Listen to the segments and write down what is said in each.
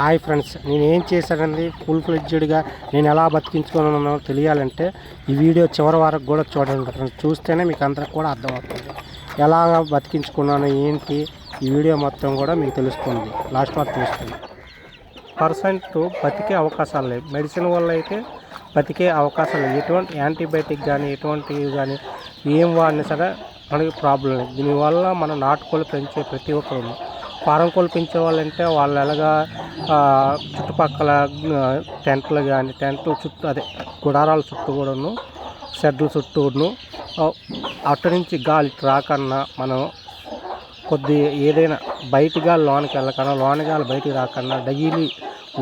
Hi friends నేను ఏం చేశానండి? ఫుల్ ఫ్లెడ్జ్డ్గా నేను ఎలా బతికించుకున్నానో తెలియాలంటే ఈ వీడియో చివరి వరకు కూడా చూడండి ఫ్రెండ్స్. చూస్తేనే మీకు అందరికి కూడా అర్థమవుతుంది. ఎలా బతికించుకున్నాను ఏంటి? ఈ వీడియో మొత్తం కూడా మీకు తెలుస్తుంది. లాస్ట్ వరకు చూస్తుంది. పర్సెంట్ బతికే అవకాశాలు లేవు. మెడిసిన్ వల్ల అయితే బతికే అవకాశాలు లేవు. ఎటువంటి యాంటీబయాటిక్ కానీ ఎటువంటివి కానీ ఏం వాడినా సరే మనకి ప్రాబ్లం లేదు. దీనివల్ల మన నాటుకోలు పెంచే ప్రతి ఒక్కరు ఫారం కోళ్ళు పెంచే వాళ్ళంటే వాళ్ళు ఎలాగా చుట్టుపక్కల టెంట్లు కానీ టెంట్లు చుట్టూ అదే గుడారాల చుట్టూ కూడాను షెడ్ల చుట్టూను అటు నుంచి గాలి రాకన్నా మనం కొద్ది ఏదైనా బయట గాలి లోనికి వెళ్ళకన్నా లోన గాలి బయటికి రాకన్నా డైలీ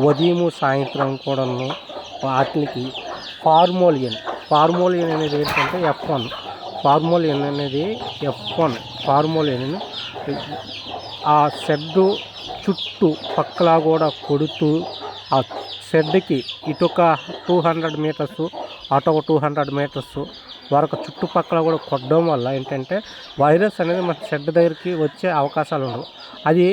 ఉదయము సాయంత్రం కూడాను వాటికి ఫార్మోలియన్ ఫార్మోలియన్ అనేది ఏంటంటే ఎఫ్ వన్ ఫార్మోలియన్ అనేది ఎఫ్ వన్ ఫార్మోలియన్ ఆ షెడ్ చుట్టూ పక్కలా కూడా కొడుతూ ఆ షెడ్కి ఇటొక టూ హండ్రెడ్ మీటర్స్ అటు ఒక టూ హండ్రెడ్ మీటర్స్ వరకు చుట్టుపక్కల కూడా కొట్టడం వల్ల ఏంటంటే వైరస్ అనేది మన షెడ్ దగ్గరికి వచ్చే అవకాశాలు ఉండవు. అది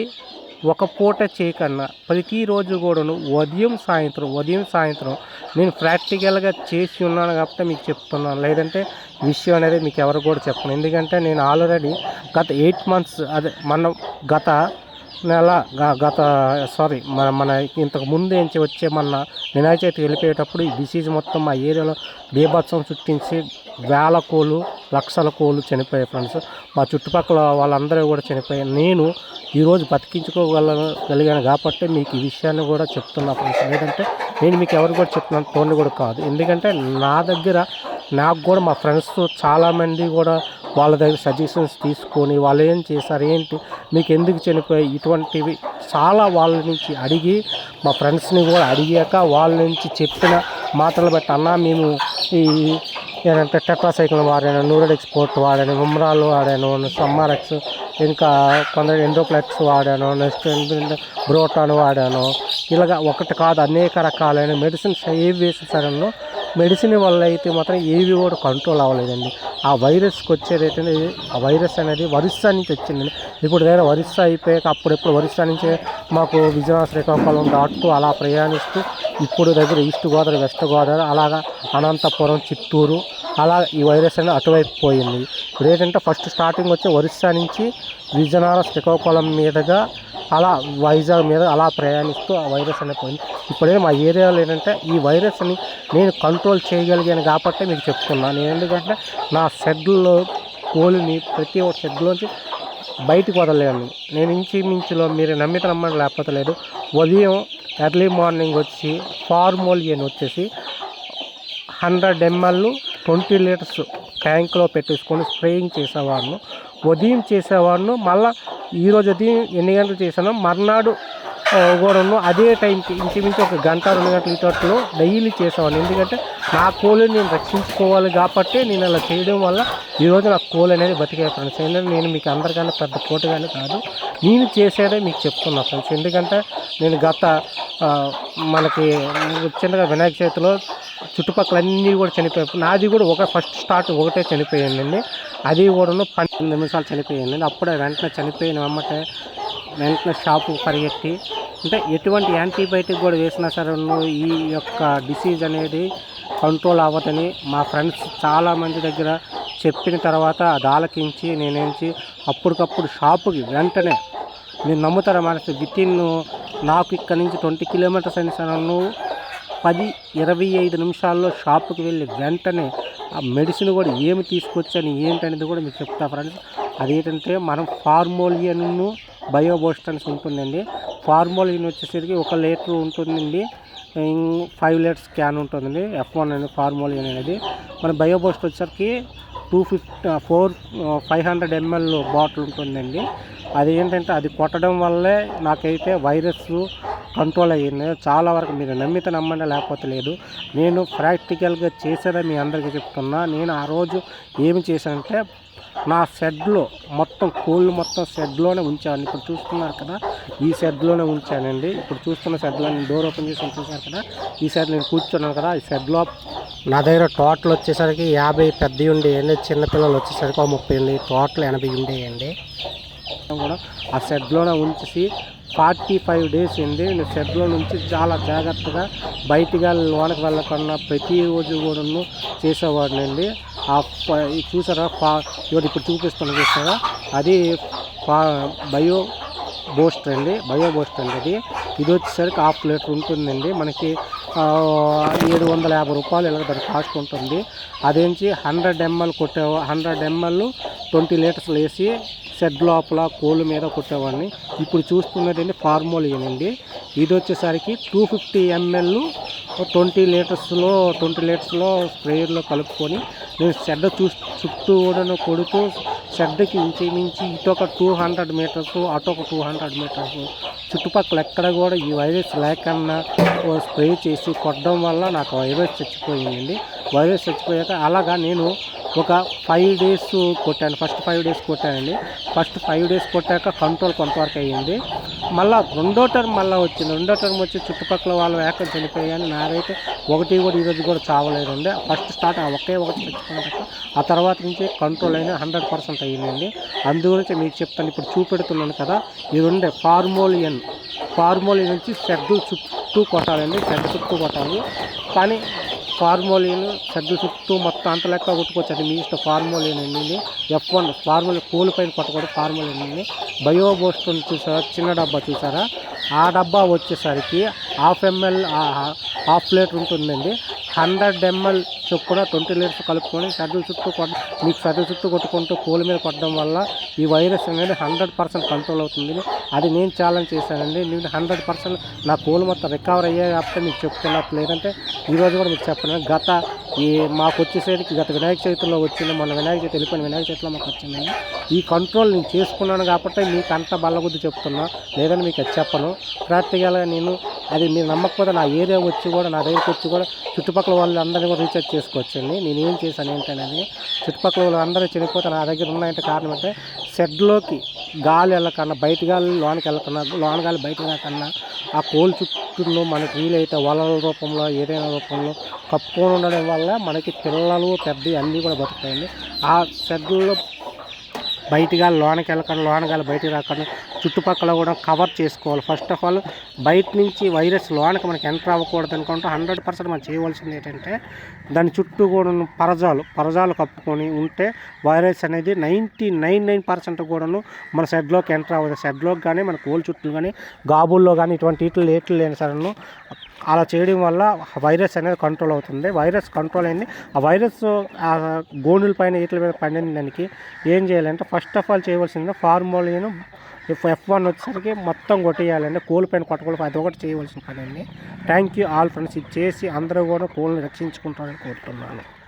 ఒక పూట చేయకన్నా ప్రతిరోజు కూడాను ఉదయం సాయంత్రం ఉదయం సాయంత్రం నేను ప్రాక్టికల్గా చేసి ఉన్నాను కాబట్టి మీకు చెప్తున్నాను. లేదంటే విషయం అనేది మీకు ఎవరు కూడా చెప్పను. ఎందుకంటే నేను ఆల్రెడీ గత ఎయిట్ మంత్స్ అదే మన గత నెల గ- గత సారీ మన మన ఇంతకు ముందు నుంచి వచ్చే మన వినాయక చవితి వెళ్ళిపోయేటప్పుడు ఈ డిసీజ్ మొత్తం మా ఏరియాలో బీభత్సం చుట్టించి వేల కోళ్ళు లక్షల కోళ్ళు చనిపోయాయి ఫ్రెండ్స్. మా చుట్టుపక్కల వాళ్ళందరూ కూడా చనిపోయాయి. నేను ఈరోజు బతికించుకోగలగలిగాను కాబట్టి మీకు ఈ విషయాన్ని కూడా చెప్తున్నా ఫ్రెండ్స్. లేదంటే నేను మీకు ఎవరు కూడా చెప్తున్నాను తోండి కూడా కాదు. ఎందుకంటే నా దగ్గర నాకు కూడా మా ఫ్రెండ్స్ చాలామంది కూడా వాళ్ళ దగ్గర సజెషన్స్ తీసుకొని వాళ్ళు ఏం చేశారు ఏంటి మీకు ఎందుకు చనిపోయాయి ఇటువంటివి చాలా వాళ్ళ నుంచి అడిగి మా ఫ్రెండ్స్ని కూడా అడిగాక వాళ్ళ నుంచి చెప్పిన మాటలు బట్టి అన్నా మేము ఈ ఏంటంటే టెట్రాసైకిల్ వాడాను నూరడ్ ఎక్స్పోర్ట్ వాడాను ఉమ్రాలు వాడాను సమ్మారెక్స్ ఇంకా కొందరు ఎండోప్లెక్స్ వాడాను నెక్స్ట్ ఏంటంటే బ్రోటాన్ వాడాను. ఇలాగ ఒకటి కాదు అనేక రకాలైన మెడిసిన్స్ ఏవి వేసేసారనో మెడిసిన్ వల్ల అయితే మాత్రం ఏవి కూడా కంట్రోల్ అవ్వలేదండి. ఆ వైరస్కి వచ్చేదైతే ఆ వైరస్ అనేది వరిస్సా నుంచి వచ్చిందండి. ఇప్పుడు దగ్గర ఒరిస్సా అయిపోయాక అప్పుడెప్పుడు వరిస్సా నుంచి మాకు విజయనగరం శ్రీకాకుళం దాటుతూ అలా ప్రయాణిస్తూ ఇప్పుడు దగ్గర ఈస్ట్ గోదావరి వెస్ట్ గోదావరి అలాగా అనంతపురం చిత్తూరు అలా ఈ వైరస్ అనేది అటువైపు పోయింది. ఇప్పుడు ఏంటంటే ఫస్ట్ స్టార్టింగ్ వచ్చి ఒరిస్సా నుంచి విజయనగరం శ్రీకాకుళం మీదుగా అలా వైజాగ్ మీద అలా ప్రయాణిస్తూ ఆ వైరస్ అనేది పోయింది. ఇప్పుడే మా ఏరియాలో ఏంటంటే ఈ వైరస్ని నేను కంట్రోల్ చేయగలిగాను కాబట్టి మీకు చెప్తున్నాను నేను ఎందుకంటే నా షెడ్లో కోలిని ప్రతి ఒక్క షెడ్లోంచి బయటకు వదలలేను. నేను ఇంచుమించులో మీరు నమ్మితే నమ్మని లేకపోతే లేదు. ఉదయం ఎర్లీ మార్నింగ్ వచ్చి ఫార్మోలియన్ వచ్చేసి హండ్రెడ్ ఎంఎల్ ట్వంటీ లీటర్స్ ట్యాంక్లో పెట్టేసుకొని స్ప్రేయింగ్ చేసేవాడిను. ఉదయం చేసేవాడిను మళ్ళీ ఈరోజు అది ఎన్ని గంటలు చేశానో మర్నాడు ఆ, కూడాను అదే టైంకి ఇంచుమించు ఒక గంట రెండు గంటల తోటలో డైలీ చేసేవాడిని. ఎందుకంటే నా కోళ్ళని నేను రక్షించుకోవాలి కాబట్టి నేను అలా చేయడం వల్ల ఈరోజు నా కోళ్ళు అనేది బతికే ఫ్రెండ్స్ ఏంటంటే నేను మీకు అందరికన్నా పెద్ద కోటగానే కాదు నేను చేసేదే మీకు చెప్తున్నా ఫ్రెండ్స్. ఎందుకంటే నేను గత మనకి చిన్నగా వినాయక చవితిలో చుట్టుపక్కల అన్నీ కూడా చనిపోయాయి నాది కూడా ఒక ఫస్ట్ స్టార్ట్ ఒకటే చనిపోయిందండి. అది కూడా పన్నెండు నిమిషాలు చనిపోయిందండి. అప్పుడే వెంటనే చనిపోయిన వెంబటే వెంటనే షాపు పరిగెత్తి అంటే ఎటువంటి యాంటీబయాటిక్ కూడా వేసినా సరే ఈ యొక్క డిసీజ్ అనేది కంట్రోల్ అవ్వదని మా ఫ్రెండ్స్ చాలామంది దగ్గర చెప్పిన తర్వాత అది ఆలకించి నేనేంచి అప్పటికప్పుడు షాపుకి వెంటనే మీరు నమ్ముతారా మనసు వితిన్ నాకు ఇక్కడ నుంచి ట్వంటీ కిలోమీటర్స్ అయిన సరే పది ఇరవై ఐదు నిమిషాల్లో షాప్కి వెళ్ళి వెంటనే ఆ మెడిసిన్ కూడా ఏమి తీసుకొచ్చాను ఏంటనేది కూడా మీకు చెప్తా ఫ్రెండ్స్. అదేంటంటే మనం ఫార్మోలియన్ను బయోబోస్ట్ అని ఉంటుందండి. ఫార్మోలియన్ వచ్చేసరికి ఒక లీటర్ ఉంటుందండి. ఫైవ్ లీటర్స్ క్యాన్ ఉంటుందండి ఎఫ్ వన్ అనేది ఫార్మోలియన్ అనేది. మన బయోబోస్ట్ వచ్చేసరికి two fifty four five hundred ML bottle ఉంటుందండి. అది ఏంటంటే అది కొట్టడం వల్లే నాకైతే వైరస్ కంట్రోల్ అయ్యింది. చాలా వరకు మీరు నమ్మితే నమ్మండి లేకపోతే లేదు. నేను ప్రాక్టికల్గా చేసేదే మీ అందరికీ చెప్తున్నా. నేను ఆ రోజు ఏమి చేశానంటే నా షెడ్లో మొత్తం కోళ్ళు మొత్తం షెడ్లోనే ఉంచాను. ఇప్పుడు చూస్తున్నారు కదా ఈ షెడ్లోనే ఉంచానండి. ఇప్పుడు చూస్తున్న షెడ్లో నేను డోర్ ఓపెన్ చేసి చూసారు కదా ఈ షెడ్ నేను కూర్చున్నాను కదా ఈ షెడ్లో నా దగ్గర టోటల్ వచ్చేసరికి యాభై పెద్దవి ఉండేయండి చిన్నపిల్లలు వచ్చేసరికి ఒక ముప్పై ఉంది టోటల్ ఎనభై ఉండేయండి. కూడా ఆ షెడ్లోనే ఉంచేసి ఫార్టీ ఫైవ్ డేస్ అండి. నేను షెడ్లో నుంచి చాలా జాగ్రత్తగా బయటగా లోనకి వెళ్ళకుండా ప్రతిరోజు కూడాను చేసేవాడినండి. ఆ చూసారా ఫా ఇవాళ ఇప్పుడు చూపిస్తాను చూసారా? అది ఫా బయో బోస్టర్ అండి. బయో బూస్టర్ అండి అది. ఇది వచ్చేసరికి హాఫ్ లీటర్ ఉంటుందండి. మనకి ఏడు వందల యాభై రూపాయలు ఇలా దాని కాస్ట్ ఉంటుంది. అదేంచి హండ్రెడ్ ఎంఎల్ కొట్టే హండ్రెడ్ ఎంఎల్ ట్వంటీ లీటర్స్ వేసి షెడ్ లోపల కోళ్ళ మీద కొట్టేవాడిని. ఇప్పుడు చూస్తున్నదండి ఫార్మోలియన్ అండి. ఇది వచ్చేసరికి టూ ఫిఫ్టీ ఎంఎల్ ట్వంటీ లీటర్స్లో ట్వంటీ లీటర్స్లో స్ప్రేయర్లో కలుపుకొని నేను షెడ్ చూ చుట్టూ కూడా కొడుతూ షెడ్కి ఇంచుమించి ఇటు ఒక టూ హండ్రెడ్ మీటర్స్ అటు ఒక టూ హండ్రెడ్ మీటర్స్ చుట్టుపక్కల ఎక్కడ కూడా ఈ వైరస్ లేకన్నా స్ప్రే చేసి కొట్టడం వల్ల నాకు వైరస్ చచ్చిపోయిందండి. వైరస్ చచ్చిపోయాక అలాగా నేను ఒక ఫైవ్ డేస్ కొట్టాను. ఫస్ట్ ఫైవ్ డేస్ కొట్టానండి. ఫస్ట్ ఫైవ్ డేస్ కొట్టాక కంట్రోల్ కొంతవరకు అయ్యింది. మళ్ళా రెండో టర్మ్ మళ్ళీ వచ్చింది. రెండో టర్మ్ వచ్చి చుట్టుపక్కల వాళ్ళు ఏకం చనిపోయాను నాదైతే ఒకటి కూడా ఈరోజు కూడా చావలేదండి. ఫస్ట్ స్టార్ట్ ఒకే ఒకటి చచ్చిపోయాక ఆ తర్వాత నుంచి కంట్రోల్ అయినా హండ్రెడ్ పర్సెంట్ అయ్యిందండి. అందు గురించి మీకు చెప్తాను. ఇప్పుడు చూపెడుతున్నాను కదా. ఇది ఉండే ఫార్మోలియన్. ఫార్మోలియన్ నుంచి షెడ్ చుట్టూ కొట్టాలండి. షెడ్ చుట్టూ కొట్టాలి. కానీ ఫార్మోలియన్ షెడ్ చుట్టూ మొత్తం అంత లెక్క కొట్టుకోవచ్చు అది మీ ఇష్టం ఫార్మోలియన్ అండి ఎఫ్ వన్ ఫార్మోలియన్ పూల పైన కొట్టకూడదు ఫార్మోలియన్ అండి బయో బోస్ట్ చూసారా? చిన్న డబ్బా చూసారా? ఆ డబ్బా వచ్చేసరికి హాఫ్ ఎంఎల్ హాఫ్ ప్లేట్ ఉంటుందండి. హండ్రెడ్ ఎంఎల్ చొప్పున ట్వంటీ లీటర్స్ కలుపుకొని షెడ్యూల్ చుట్టూ కొట్ట మీకు షెడ్యూల్ చుట్టూ కొట్టుకుంటూ పూల మీద కొట్టడం వల్ల ఈ వైరస్ అనేది హండ్రెడ్ పర్సెంట్ కంట్రోల్ అవుతుంది. అది నేను ఛాలెంజ్ చేశానండి. నేను హండ్రెడ్ పర్సెంట్ నా కోళ్ళు మొత్తం రికవర్ అయ్యే కాబట్టి మీకు చెప్తున్నా లేదంటే ఈరోజు కూడా మీకు చెప్పను. గత ఈ మాకు వచ్చేసరికి గత వినాయక చవితిలో వచ్చింది. మొన్న వినాయక చవితి వెళ్ళిపోయిన వినాయక చవితిలో మాకు వచ్చిందండి. ఈ కంట్రోల్ నేను చేసుకున్నాను కాబట్టి మీకు అంత బల్లబుద్ధి చెప్తున్నా. లేదని మీకు అది చెప్పను. ప్రాక్టికల్గా నేను అది మీరు నమ్మకపోతే నా ఏరియా వచ్చి కూడా నా దగ్గరికి వచ్చి కూడా చుట్టుపక్కల వాళ్ళందరినీ కూడా రీఛార్జ్ చేసుకోవచ్చండి. నేను ఏం చేశాను ఏంటనేది చుట్టుపక్కల వాళ్ళు అందరూ చనిపోతే నా దగ్గర ఉన్నాయంటే కారణం అంటే షెడ్లోకి గాలి వెళ్ళకన్నా బయట గాలి లోనికి వెళ్ళకన్నా లోన గాలి బయట వెళ్ళకన్నా ఆ కోల్ చుట్టూ మనకి వీలైతే వలల రూపంలో ఏదైనా రూపంలో కప్పుకొని ఉండడం వల్ల మనకి పిల్లలు పెద్ద అన్నీ కూడా బతుకుతాయండి. ఆ షెడ్లో బయటగా లోనకి వెళ్ళకుండా లోనగాలి బయటికి రాకుండా చుట్టుపక్కల కూడా కవర్ చేసుకోవాలి. ఫస్ట్ ఆఫ్ ఆల్ బయట నుంచి వైరస్ లోనకి మనకి ఎంటర్ అవ్వకూడదు అనుకుంటే హండ్రెడ్ పర్సెంట్ మనం చేయవలసింది ఏంటంటే దాని చుట్టూ కూడా పరజాలు పరజాలు కప్పుకొని ఉంటే వైరస్ అనేది నైంటీ నైన్ నైన్ పర్సెంట్ కూడాను మన షెడ్లోకి ఎంటర్ అవ్వదు. షెడ్లోకి కానీ మన కోల్ చుట్టూ కానీ గాబుల్లో కానీ ఇటువంటి ఇట్లు ఏట్లు లేని సరే అలా చేయడం వల్ల వైరస్ అనేది కంట్రోల్ అవుతుంది. వైరస్ కంట్రోల్ అయింది. ఆ వైరస్ ఆ గోనుల పైన ఈట్ల మీద పండిన దానికి ఏం చేయాలంటే ఫస్ట్ ఆఫ్ ఆల్ చేయవలసింది ఫార్మోలియను ఎఫ్ ఎఫ్ వన్ వచ్చేసరికి మొత్తం కొట్టేయాలండి. కోల్ పైన కొట్టకూడదు. అది ఒకటి చేయవలసిన పని అండి. థ్యాంక్ యూ ఆల్ ఫ్రెండ్స్ ఇది చేసి అందరూ కూడా కోల్ని రక్షించుకుంటారని కోరుతున్నాను.